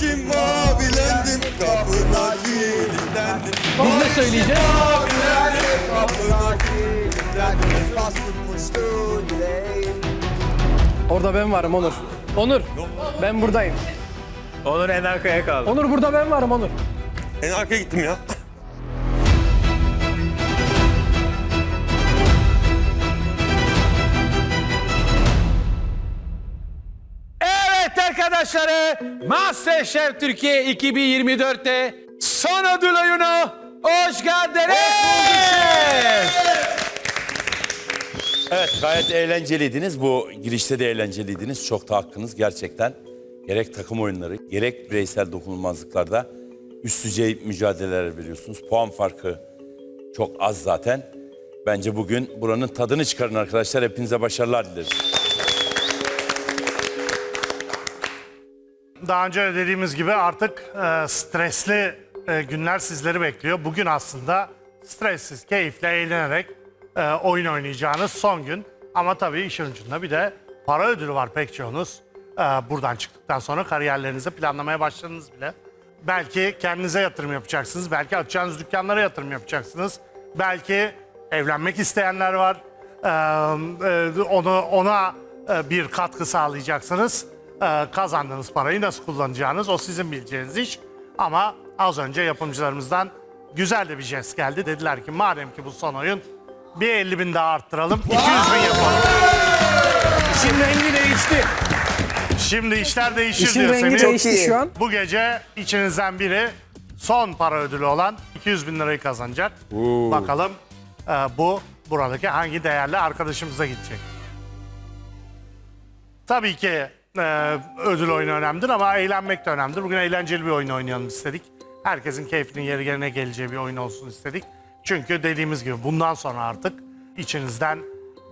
içim mavilendim Kapına kilitlendim Biz ne söyleyeceğiz? Kapına kilitlendim tutmuştu yüreğim. Orada ben varım Onur. Onur. Ben buradayım. Onur en arkaya kaldı. Onur burada ben varım Onur. En arkaya gittim ya Evet arkadaşlar, Masterchef Türkiye 2024'te son ödül oyunu hoş geldiniz. Evet gayet eğlenceliydiniz. Bu girişte de eğlenceliydiniz. Çok da hakkınız gerçekten. Gerek takım oyunları gerek bireysel dokunulmazlıklarda üst düzey mücadeleler veriyorsunuz. Puan farkı çok az zaten. Bence bugün buranın tadını çıkarın arkadaşlar. Hepinize başarılar dileriz. Daha önce de dediğimiz gibi artık e, stresli e, günler sizleri bekliyor. Bugün aslında stressiz, keyifle, eğlenerek e, oyun oynayacağınız son gün. Ama tabii işin ucunda bir de para ödülü var pek çoğunuz. E, buradan çıktıktan sonra kariyerlerinizi planlamaya başladınız bile. Belki kendinize yatırım yapacaksınız. Belki açacağınız dükkanlara yatırım yapacaksınız. Belki evlenmek isteyenler var. E, e, onu ona e, bir katkı sağlayacaksınız. E, kazandığınız parayı nasıl kullanacağınız o sizin bileceğiniz iş. Ama az önce yapımcılarımızdan güzel de bir jest geldi. Dediler ki madem ki bu son oyun bir 50 bin daha arttıralım. 200 bin yapalım. İşin rengi değişti. Şimdi işler değişir İşin diyor rengi Semih. değişti şu an. Bu gece içinizden biri son para ödülü olan 200 bin lirayı kazanacak. Bakalım e, bu buradaki hangi değerli arkadaşımıza gidecek. Tabii ki e, ödül oyunu önemlidir ama eğlenmek de önemlidir. Bugün eğlenceli bir oyun oynayalım istedik. Herkesin keyfinin yeri yerine geleceği bir oyun olsun istedik. Çünkü dediğimiz gibi bundan sonra artık içinizden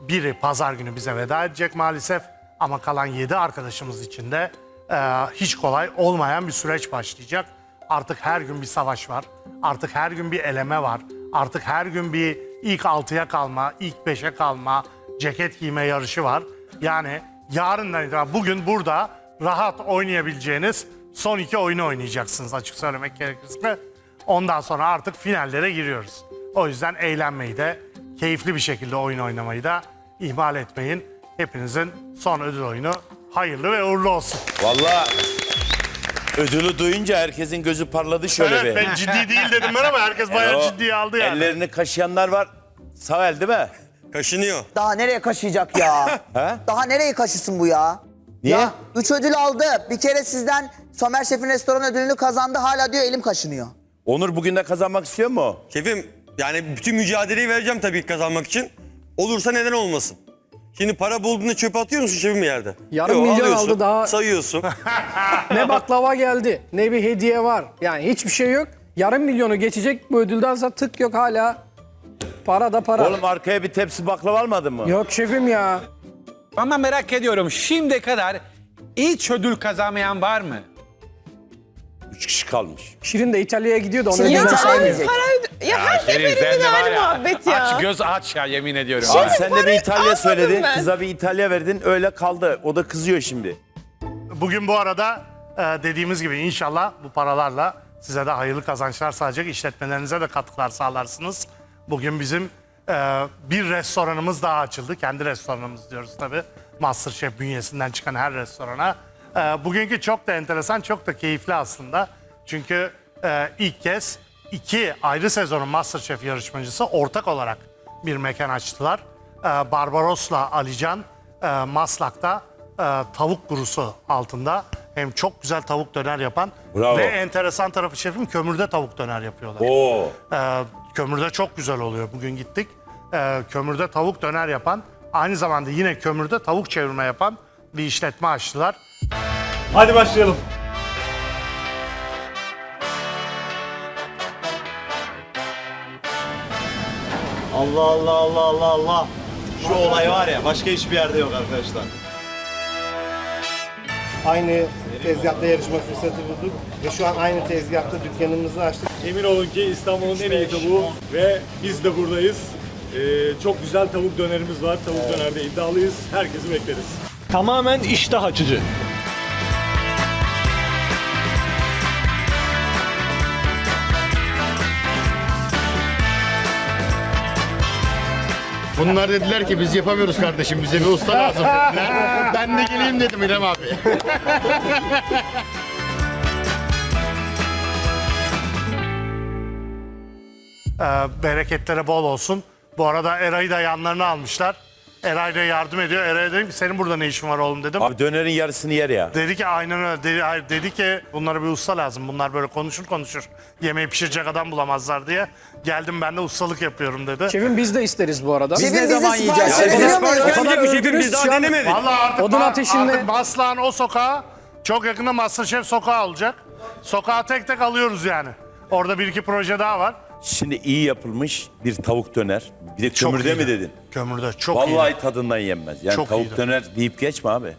biri pazar günü bize veda edecek maalesef. Ama kalan 7 arkadaşımız için de e, hiç kolay olmayan bir süreç başlayacak. Artık her gün bir savaş var. Artık her gün bir eleme var. Artık her gün bir ilk 6'ya kalma, ilk 5'e kalma, ceket giyme yarışı var. Yani yarından itibaren bugün burada rahat oynayabileceğiniz son iki oyunu oynayacaksınız açık söylemek gerekirse. Ondan sonra artık finallere giriyoruz. O yüzden eğlenmeyi de keyifli bir şekilde oyun oynamayı da ihmal etmeyin. Hepinizin son ödül oyunu hayırlı ve uğurlu olsun. Vallahi ödülü duyunca herkesin gözü parladı şöyle Evet bir. ben ciddi değil dedim ben ama herkes bayağı O ciddiye aldı yani. Ellerini kaşıyanlar var. Sağ el değil mi? Kaşınıyor Daha nereye kaşıyacak ya? He? Daha nereye kaşısın bu ya? Niye? Ya üç ödül aldı. Bir kere sizden Somer Şef'in restoran ödülünü kazandı. Hala diyor elim kaşınıyor. Onur bugün de kazanmak istiyor mu? Şefim yani bütün mücadeleyi vereceğim tabii ki kazanmak için Olursa neden olmasın Şimdi para bulduğunda çöpe atıyor musun şefim yerde? Yarım milyon alıyorsun, aldı daha. Sayıyorsun. Ne baklava geldi, ne bir hediye var. Yani hiçbir şey yok. Yarım milyonu geçecek bu ödülden sonra tık yok hala. Para da para. Oğlum arkaya bir tepsi baklava almadın mı? Yok şefim ya. Ama merak ediyorum şimdiye kadar hiç ödül kazanmayan var mı? Üç kişi kalmış. Şirin de İtalya'ya gidiyor da onu Şirin ödülden İtalya'ya saymıyor. gidecek. Ya her sen seferinde de var aynı ya, muhabbet ya. Aç göz aç ya yemin ediyorum. Abi sen de bir İtalya almadım söyledin. ben. Kıza bir İtalya verdin. Öyle kaldı. O da kızıyor şimdi. Bugün bu arada e, dediğimiz gibi inşallah bu paralarla size de hayırlı kazançlar sağlayacak işletmelerinize de katkılar sağlarsınız. Bugün bizim e, bir restoranımız daha açıldı. Kendi restoranımız diyoruz tabii. Masterchef bünyesinden çıkan her restorana. E, bugünkü çok da enteresan, çok da keyifli aslında. Çünkü e, ilk kez iki ayrı sezonun Masterchef yarışmacısı ortak olarak bir mekan açtılar. E, Barbaros'la Alican e, Maslak'ta e, tavuk gurusu altında hem çok güzel tavuk döner yapan Bravo. ve enteresan tarafı şefim kömürde tavuk döner yapıyorlar. Oo. E, kömürde çok güzel oluyor. Bugün gittik. E, kömürde tavuk döner yapan, aynı zamanda yine kömürde tavuk çevirme yapan bir işletme açtılar. Hadi başlayalım. Allah Allah Allah Allah Allah. Şu olay var ya başka hiçbir yerde yok arkadaşlar. Aynı tezgahta yarışma fırsatı bulduk ve şu an aynı tezgahta dükkanımızı açtık. Emin olun ki İstanbul'un en iyi tavuğu ve biz de buradayız. Ee, çok güzel tavuk dönerimiz var. Tavuk dönerde iddialıyız. Herkesi bekleriz. Tamamen iştah açıcı. Bunlar dediler ki biz yapamıyoruz kardeşim bize bir usta lazım dediler. ben de geleyim dedim İrem abi. Ee, bereketlere bol olsun. Bu arada Eray'ı da yanlarına almışlar. Eray da yardım ediyor. Eray'a dedim ki senin burada ne işin var oğlum dedim. Abi dönerin yarısını yer ya. Dedi ki aynen öyle. Dedi, hayır, dedi ki bunlara bir usta lazım. Bunlar böyle konuşur konuşur. Yemeği pişirecek adam bulamazlar diye. Geldim ben de ustalık yapıyorum dedi. Şefim biz de isteriz bu arada. Şefim ne bize zaman yiyeceğiz? Yani veriyor Sipariş? O kadar şefim övdünüz biz daha denemedik. Vallahi artık, Odun ba- ateşinde- artık Maslak'ın o sokağa çok yakında Masterchef sokağı olacak. Sokağa tek tek alıyoruz yani. Orada bir iki proje daha var. Şimdi iyi yapılmış bir tavuk döner. Bir de Çok kömürde iyiydi. mi dedin? Kömürde çok Vallahi iyi. tadından yenmez. Yani Çok tavuk iyiydi. döner deyip geçme abi.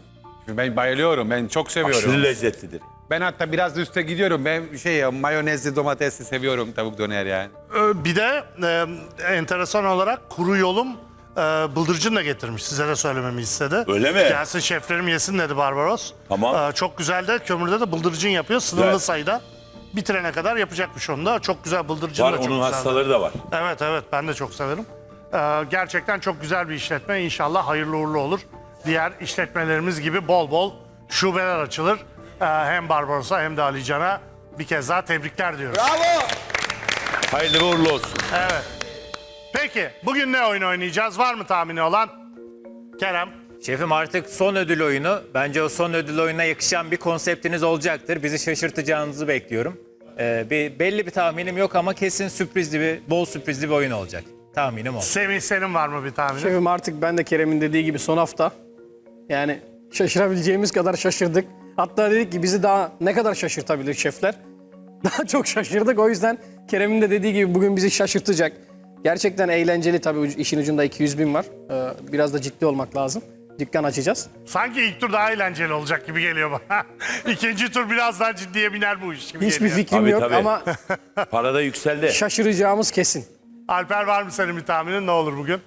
Ben bayılıyorum. Ben çok seviyorum. Aşırı lezzetlidir. Ben hatta biraz da üste gidiyorum. Ben şey ya, mayonezli domatesli seviyorum tavuk döner yani. Ee, Bir de e, enteresan olarak kuru yolum e, bıldırcın da getirmiş. Size de söylememi istedi. Öyle mi? Gelsin şeflerim yesin dedi Barbaros. Tamam. Ee, çok güzel de kömürde de bıldırcın yapıyor. Sınırlı Güzel. sayıda. Bitirene kadar yapacakmış onu da. Çok güzel bıldırcın Var da çok onun güzel. hastaları da var. Evet evet ben de çok severim. Ee, gerçekten çok güzel bir işletme. İnşallah hayırlı uğurlu olur. Diğer işletmelerimiz gibi bol bol şubeler açılır. Ee, hem Barbaros'a hem de Ali Can'a bir kez daha tebrikler diyoruz. Bravo. Hayırlı uğurlu olsun. Evet. Peki bugün ne oyun oynayacağız? Var mı tahmini olan? Kerem. Şefim artık son ödül oyunu. Bence o son ödül oyuna yakışan bir konseptiniz olacaktır. Bizi şaşırtacağınızı bekliyorum. Ee, bir belli bir tahminim yok ama kesin sürprizli bir, bol sürprizli bir oyun olacak. Tahminim o. Semih senin var mı bir tahmini? Şefim artık ben de Kerem'in dediği gibi son hafta. Yani şaşırabileceğimiz kadar şaşırdık. Hatta dedik ki bizi daha ne kadar şaşırtabilir şefler. Daha çok şaşırdık. O yüzden Kerem'in de dediği gibi bugün bizi şaşırtacak. Gerçekten eğlenceli tabii işin ucunda 200 bin var. Ee, biraz da ciddi olmak lazım. Dükkan açacağız. Sanki ilk tur daha eğlenceli olacak gibi geliyor bana. İkinci tur biraz daha ciddiye biner bu iş gibi Hiçbir geliyor. fikrim Tabii, yok tabii. ama Para da yükseldi. şaşıracağımız kesin. Alper var mı senin bir tahminin ne olur bugün?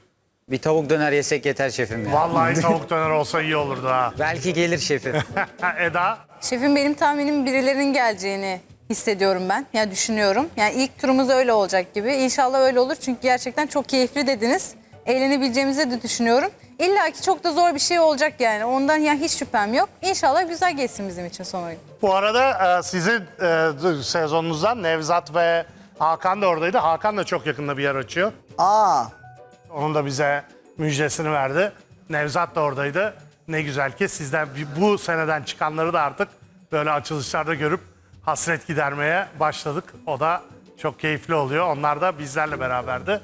Bir tavuk döner yesek yeter şefim ya. Vallahi tavuk döner olsa iyi olurdu ha. Belki gelir şefim. Ha, Eda? Şefim benim tahminim birilerinin geleceğini hissediyorum ben. Yani düşünüyorum. Yani ilk turumuz öyle olacak gibi. İnşallah öyle olur çünkü gerçekten çok keyifli dediniz. Eğlenebileceğimizi de düşünüyorum. İlla ki çok da zor bir şey olacak yani. Ondan yani hiç şüphem yok. İnşallah güzel geçsin bizim için son oyun. Bu arada e, sizin e, sezonunuzdan Nevzat ve Hakan da oradaydı. Hakan da çok yakında bir yer açıyor. Aa. Onun da bize müjdesini verdi. Nevzat da oradaydı. Ne güzel ki sizden bu seneden çıkanları da artık böyle açılışlarda görüp hasret gidermeye başladık. O da çok keyifli oluyor. Onlar da bizlerle beraberdi.